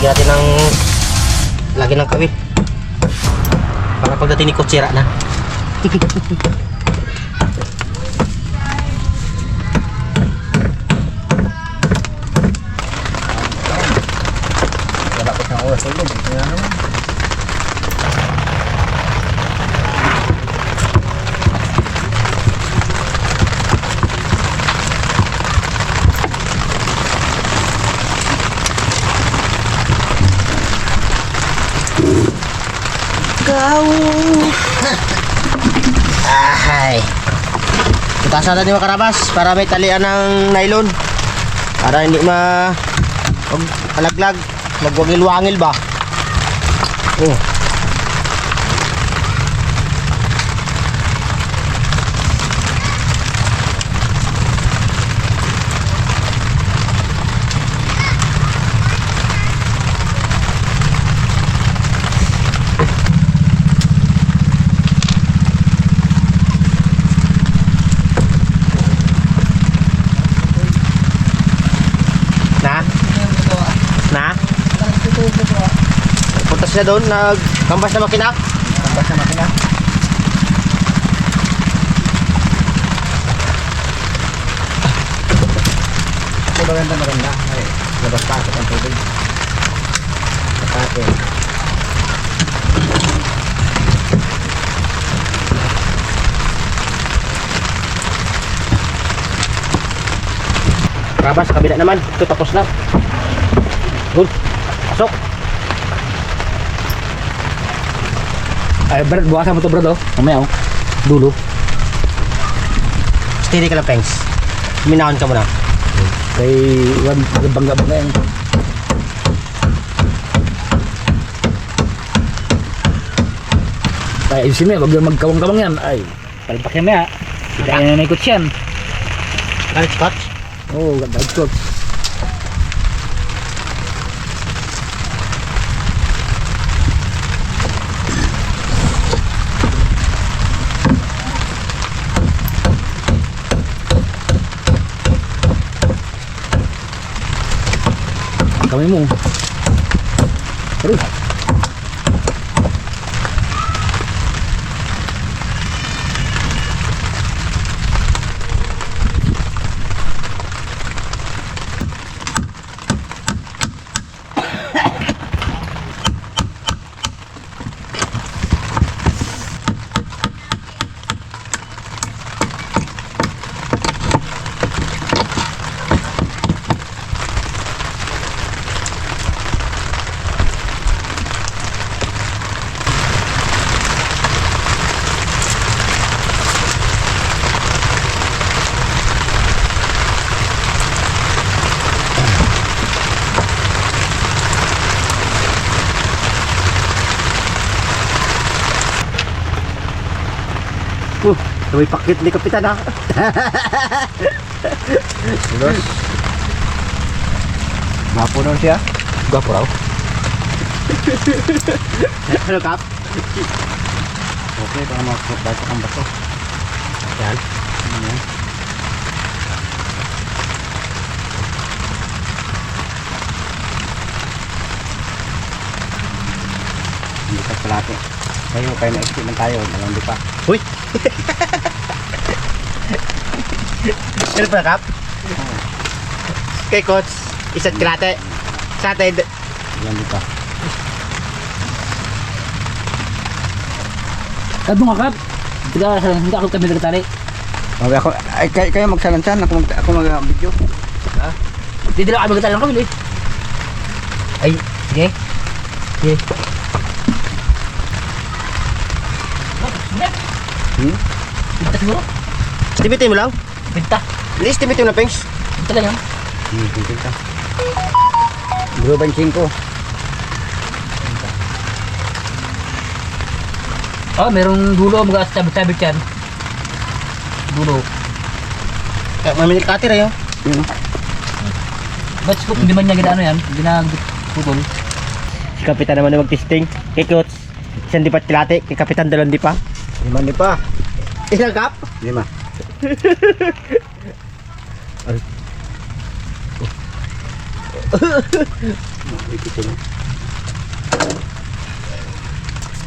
lagyan natin ng lagyan ng kawit. Para pagdating ni kutsira na. Ikaw! Ahay! Tutasan natin mga karabas para may talian ng nylon. Para hindi ma... Huwag alaglag. Magwangil-wangil ba? Oh. Na? Na? Punta sila doon, nagkambas na makina. Tambas na makina. Ito maganda maganda. Ay, labas pa ako ang tubig. Kapate. Karabas, sa kabila naman. Ito tapos na. Good. Pasok. Ay, Brad, bukasan mo to, Brad, oh. Mamaya, oh. Dulo. Steady ka lang, Pengs. Minahon ka muna. Kay, bangga-bangga yan. Ay, ayusin mo yan. Huwag yung magkawang-kawang yan. Ay, palpak yan maya. Kaya na naikot yan. Galit scotch. Oo, oh. Kamay mo. Pero, May pakit ni Kapitan ha. Tulos. Mapo nun siya. Gwapo raw. ano, Kap? Okay, baka makapagbato kang bato. Yan. Ayan. Hindi ka palaki. Kayo, kayo na-exit lang tayo. Nalang di pa. Uy! Ano pa, Kap? Kay Coach, isa't kilate. Sa atin, Nalang di pa. kadto nga kat. Tiga, hindi ako kami nagtali. Sabi ako, ay, kayo, kayo magsalansan. Ako, mag, ako mag-video. Hindi nila kami nagtali ng kabili. Ay, sige. Sige. Hmm? Pinta siguro. Estimatein mo lang. Pinta. Hindi, estimatein mo lang, Pengs. Pinta lang yan. Hmm, ka. Bro, 25. Oh, merong dulo mga sabit-sabit yan. Dulo. Kaya maminig ka tira yun. Yun. Ba't scoop, hindi man niya ginano yan? Hindi na putol. Si Kapitan naman na mag-testing. Kay Coach, isang dipat kilate. Kay Kapitan, dalawang di pa. Lima di pa. Ilang Kap? Lima. ito na.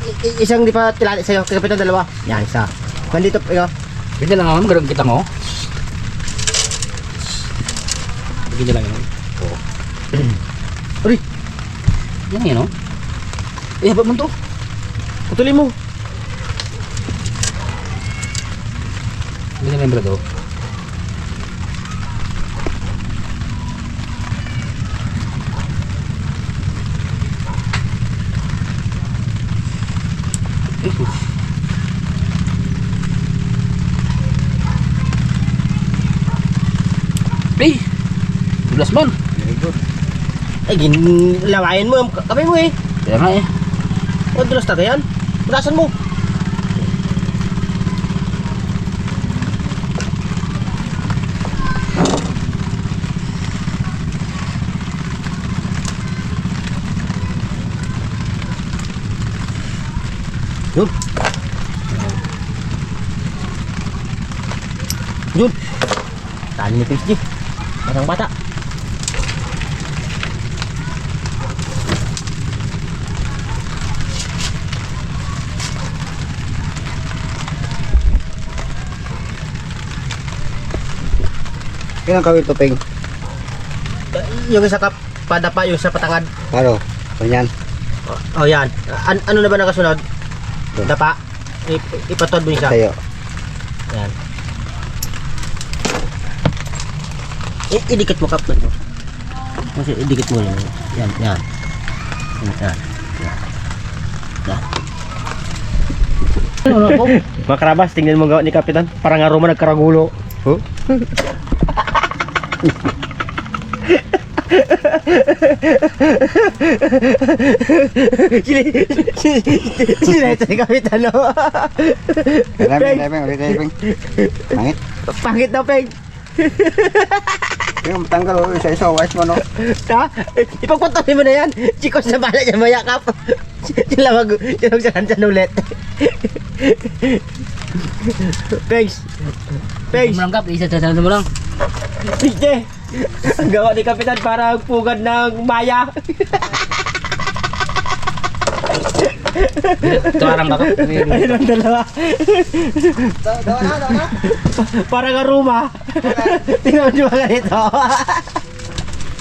I- isang di pa tilali sa'yo, kay Kapitan dalawa. Yan, isa. Nandito, ikaw. Pwede lang naman, garang kita mo. Pwede lang yun. Uy, Yan yun, no? Eh, habang mo to. putulin mo. Brado. Eh! Tulas man! Ay, ginlawayan mo. Kamay mo eh. Kaya nga eh. O, dulas taga yan. Punasan mo. Yun. Yun. Tali ni PSG. Parang bata. Kailan kawin to, Peng? Yung isa kap padapa, yung isa patangad. Paro. Kanyan. Oh, yan. An- ano na ba nakasunod? Dapa. I- ipatod mo isa. Tayo. Yan. I- idikit mo kap. Kasi idikit mo yun. Yan, yan. Yan, yan. Yan. Yan. Mga karabas, tingnan mo gawa ni Kapitan. Parang nga Roma nagkaragulo. Huh? Ito ni no? Dami, Peng, dami. Ulit tayo, Peng. Pangit. na, Peng. Yung tanggal o isa-isa. Wise mo, no? Ha? Ipagpatuloy na yan. Chikos na bala niya mayakap. Sila mag... Sila magsalansan ulit. Thanks. Thanks. Merangkap, isa sa mo lang. Piste. Ang gawa ni Kapitan para pugad ng maya. Ito arang ba ko? Ayun ang dalawa. Dawa na, dawa na. Para nga ruma. Tingnan mo yung mga ganito.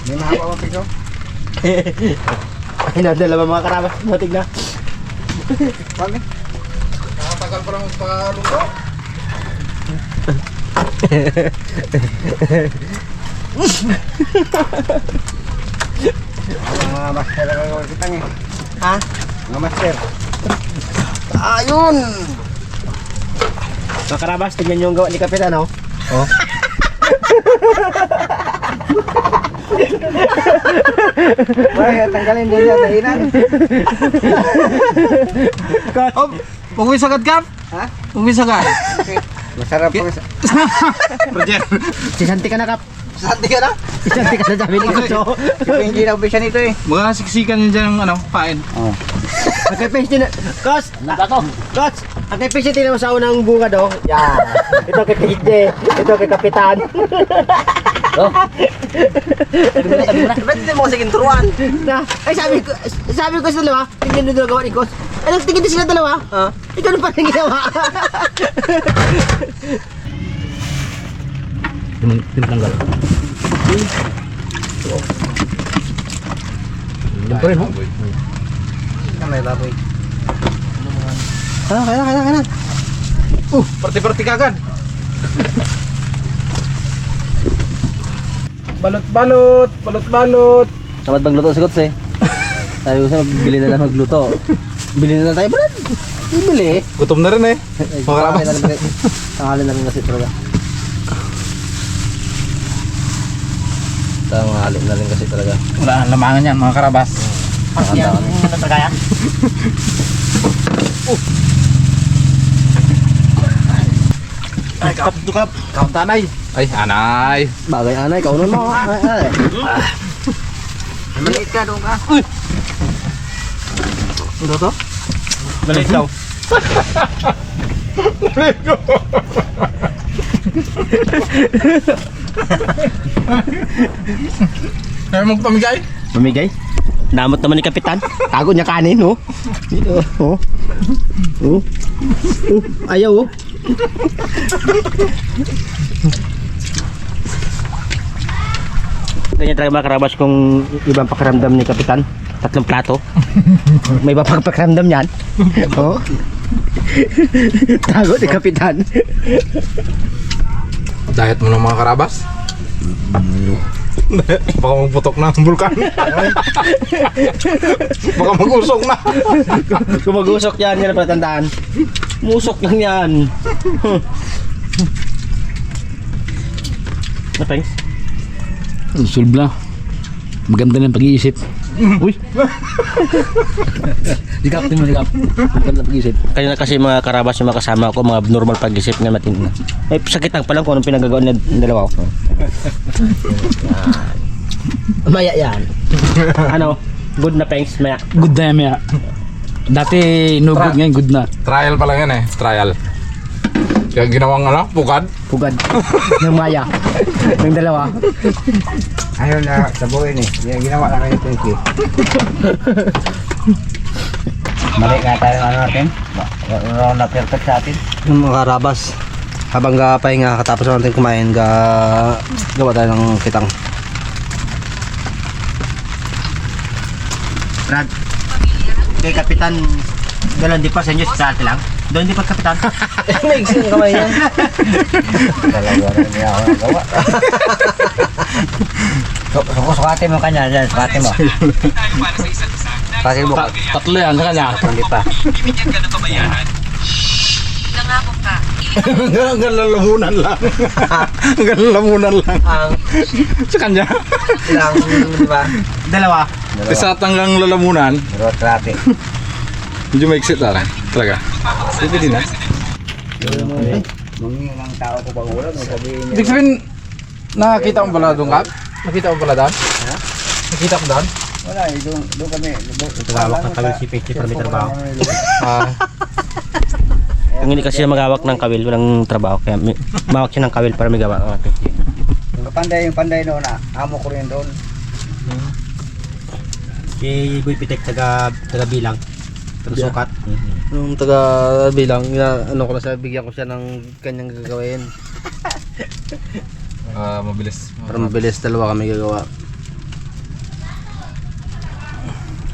Hindi mahaba mo, Peng. Ayun ang dalawa mga karabas. Matig na. Pangit. Mga master ang gawin kitang eh. Ha? Mga master. Ayun! Mga karabas, tingnan yung gawa ni Kapitan, oh. Oh. Ay, tanggalin din niya. Dahinan. Oh, huwag mo sagad kap. Ha? Mo sagad. Masarap po. Roger. Sisanti ka na, Kap. Sati ka na. Sisanti ka na sabi ni Kucho. Hindi na umpisa nito eh. Mga siksikan niya dyan ng ano, pain. Oh. Ang kay Page din, Kos! Ko? Kos! Ang kay Page din sa unang bunga do. Yan. Ito kay Page. Ito kay Kapitan. Oh. Mo mo. Ba't hindi mo kasi kinturuan? Na, ay sabi ko, sabi ko sa dalawa, tingnan nyo dalawa ni Kos. Ay, nagtingin din sila dalawa. Ha? Ikaw na pa rin ginawa. Timun, timutanggal. Yan pa rin, ho? Kamay baboy. Ha, kaya, kaya, kaya. Parti-parti kagad. Balot-balot, balot-balot. Dapat magluto si Kots eh. Sabi ko sa'yo, bili na lang magluto. Bili na lang tayo, Brad. Bibili. Gutom na rin eh. Rin. Tanghali na rin kasi talaga. Tanghali na rin kasi talaga. Wala ang lamangan yan, mga karabas. Tanghali. Natagaya? Ay, kap, dukap. Count anay. Ay, anay. Bagay anay, kaunan mo. Ay, ay. Maliit ka doon ka. Ano to? Balik daw. Kaya magpamigay? Mamigay? Namot naman ni Kapitan. Tago niya kanin, oh. Dito, oh. Oh. Oh. Ayaw, oh. Ganyan talaga mga karabas kung ibang pakiramdam ni Kapitan. Tatlong plato. May iba pakiramdam yan. Oh. Tago ni Kapitan. Diet mo ng mga karabas? Baka magputok na ang bulkan. Baka mag-usok na. Kung mag-usok yan, yan ang patandaan. Musok lang yan. Pengs? Sulbla. Maganda ng pag-iisip. Uy! Digap din mo, digap. Maganda ng pag-iisip. Kaya na kasi mga karabas yung mga kasama ko, mga normal pag-isip na. May sakit lang pa lang kung anong pinagagawa ng dalawa ko. Yan. Maya yan. ano? Good na Pengs, maya. Good na yan, Maya. Dati no good ngayon, good na. Trial pa lang yan eh. Trial. Kaya ginawang ano, pugad. Pugad. ng maya. ng dalawa. Ayaw na sa buhay ni. Yung ginawa lang kayo thank you. Mali nga tayo ano natin. Wala na perfect sa atin. Yung mga karabas. Habang pahinga katapos natin kumain, ga gawa tayo ng kitang. Brad. Kay Kapitan, dalan di pa sa inyo sa atin lang. Doon di pa Kapitan. May isang kamay niya. Talaga rin niya ako nagawa. Mo kanya dyan, sukatin mo. Sukatin mo. Tatlo yan sa kanya. Hindi pa. Nangako ka. Hanggang lalamunan lang. Hanggang lalamunan lang. Ang Sa kanya. ilang, di ba? Dalawa. Isa hanggang lalamunan. Pero traffic. Medyo maiksit lang. Talaga. Pwede din ah. Mangingi ng tao ko sabihin niya. Ibig sabihin, nakakita mo pala doon, Kap? Nakita mo pala doon? Nakita mo doon? Wala, eh, doon, doon kami. Tagawak ng kawil si Peke para may trabaho. Ah, Kung hindi kasi magawak ng kawil, walang trabaho. Kaya mawak siya ng kawil para may gawa. Oh, Peke. Yung panday, yung panday noon na, amo ko rin doon. Si Boy Pitek, taga, taga bilang. Taga sukat. Nung taga bilang, ina- ano ko na siya, bigyan ko siya ng kanyang gagawin. ah, mabilis. Para mabilis, dalawa kami gagawa.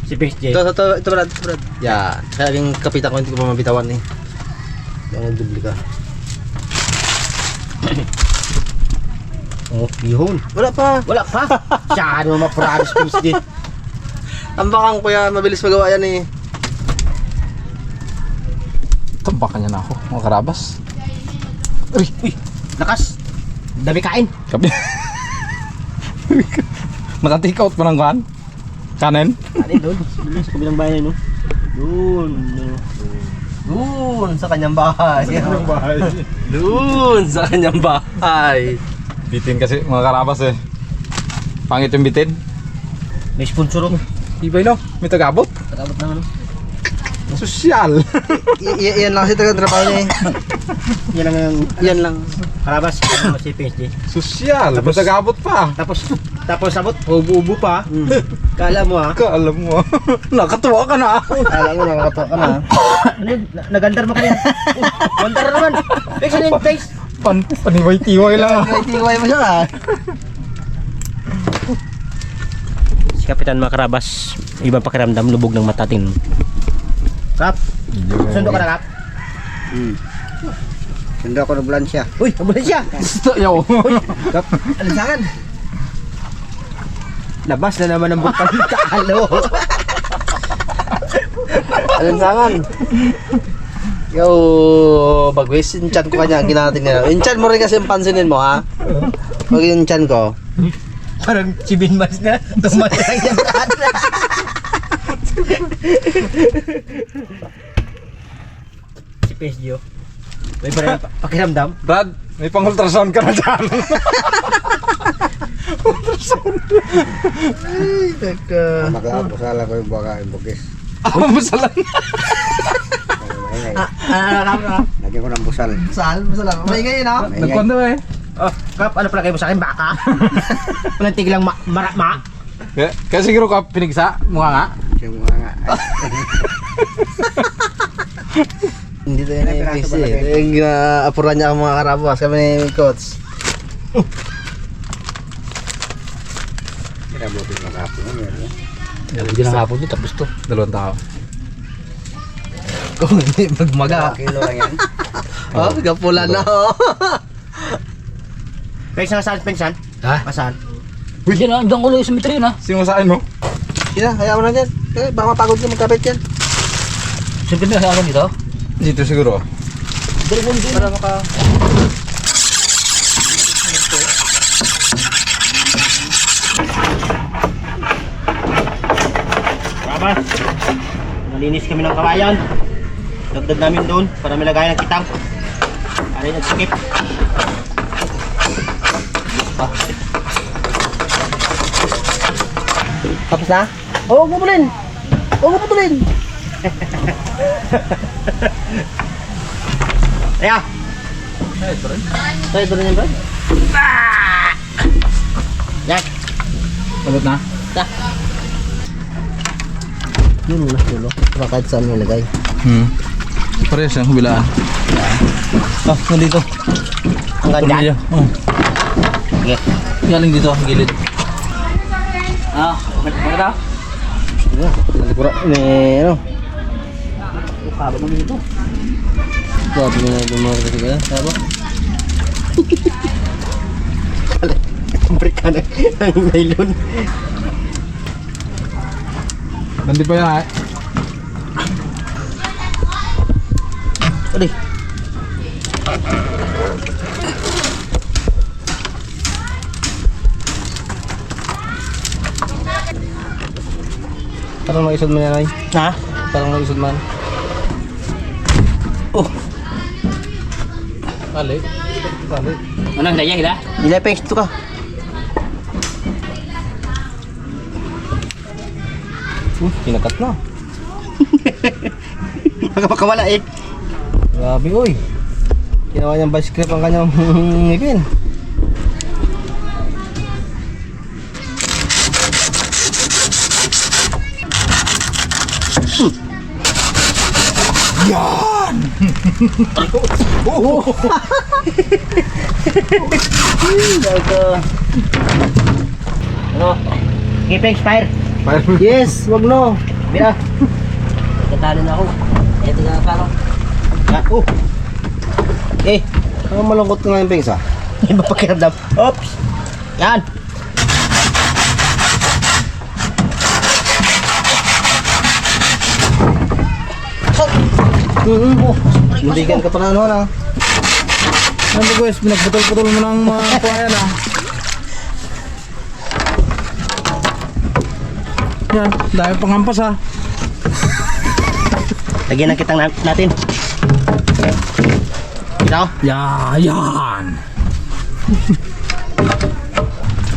Si Peke J. Ito, ito, ito, ito, Brad, ito, Brad. Yan. Kaya yung kapitan ko, hindi ko pa mabitawan eh. Yung dubli ka. Oh, bihon. Wala pa. Wala pa. Siya, ano din. Ang bakang ko yan, mabilis magawa yan eh. Tambakan niya na ako, mga karabas. Uy, uy, lakas. Dami kain. Kapi. Naka-take out pa ng kuhan? Kanin? Ano doon? Doon sa kabilang bahay no? Doon. Doon sa kanyang bahay. bahay. Doon sa kanyang bahay. Bitin kasi mga karabas eh. Pangit yung bitin. May sponsor ako. Ibay no, may tagabot. Katabot na ano. Sosyal. I- yan lang kasi taga trabaho niya eh. Yan lang yung Yan lang. karabas. Ano si PSG. Sosyal. May tagabot pa. Tapos, tapos sabot, ubo-ubo pa. Kala mo ha. Ka, alam mo. Nakatuwa ka na. Alam mo, nakakatawa ka na. Ano yun? Na- Nagandar mo kanina. Oh, Wandar na naman. Face ano yung face? Pan, paniway-tiway lang. May tiway mo siya ah. Si Kapitan Makarabas, ibang pakiramdam, lubog ng matating. Kap, sundo ka na Kap. Hmm. Hindi ako nablan siya. Uy, nabulan siya. Yo. Kap, alansangan. Labas na naman ang bukal ng kaalo. Alansangan. Yo, bagwis yung chan ko kanya, ginatin nila. Yung chan mo rin kasi yung pansinin mo ha. Pag yung chan ko, Parang si Binmas na, tumatay yung kaalo. PSG oh. May pa- pakiramdam. Brad, may pang-ultrasound ka na dyan. Magkakapusala ko yung baka yung bugis. Ako masalan. Maingay. Ah, Kap, Kap. Lagyan ko ng busal. salamat. May ngayon ha? Nagkwanda eh. Oh, Kap, ano pala kayo mo sa akin? Baka? Walang tigilang ma, mara, ma. Kaya, kaya siguro ka pinigsa, mukha nga. Yung mga nga. Hindi tayo na yung PC. Ito yung ginaapuran niya ang mga karabas. Kami ni Coach. Kinabuti ng. Meron. Hindi na hapon yun, tapos to. Dalawang tao. Kung hindi magmaga. Kilo lang yan. Oh, kapula na oh. Pengs na saan, Pengs saan? Ha? Masaan? Diyan na, diyan ko lang yung cemetery na. Sino sa mo? Na, kaya mo na dyan. Eh, baka mapagod ka magkapit yan. Na sa akin dito. Dito siguro. Ko dito. Para maka... Karabas. Nalinis kami ng kawayan. Dagdag namin doon para may lagayan ng kitang. Para yung nag-skip. Pa. Tapos na? Oo, oh, putulin. Oo, oh, putulin. Kaya, Tayo ito rin yan, Brad. yan. Pagod na? Yun na, dulo. Baka kahit saan mo ilagay. Hmm. Parehas yung hubilaan. Ah, nandito. Ang ganda. Oh. Sige. Galing dito, gilid. Ah, maganda. Nalikura. Ini, ano? Kaba naman dito. Sabi mo na yung mga kasi kaya. Sabo? Kumpre ka ng ng nylon. Nandi pa yan eh. Adi. Parang maisod man yan ay. Ha? Parang maisod man. Kali. Kali. Ano, hindi yan, kita? Nilay Pengs, dito ka. Uh, kinakat na. Baka makawala eh. Grabe uy. Ginawa niyang vice grip ang kanyang ngipin. Ano? Sige Pengs, fire. Yes, wag no. Mira. Katalo na ako. Ito na karo. Yan. Oh. Eh, ang malungkot ka ngayon, Pengs ah. Iba pakiramdam. Oops. Yan. Mm oh, Mundigan ka pa na ano na. Ano guys, pinagbutol-putol mo ng mga kuwayan ah. Yan, dahil panghampas ah. Lagyan ng kitang na- natin. Kita ko. Ya, yan.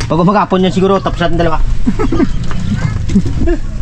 Pag umagapon yan siguro, tapos natin dalawa.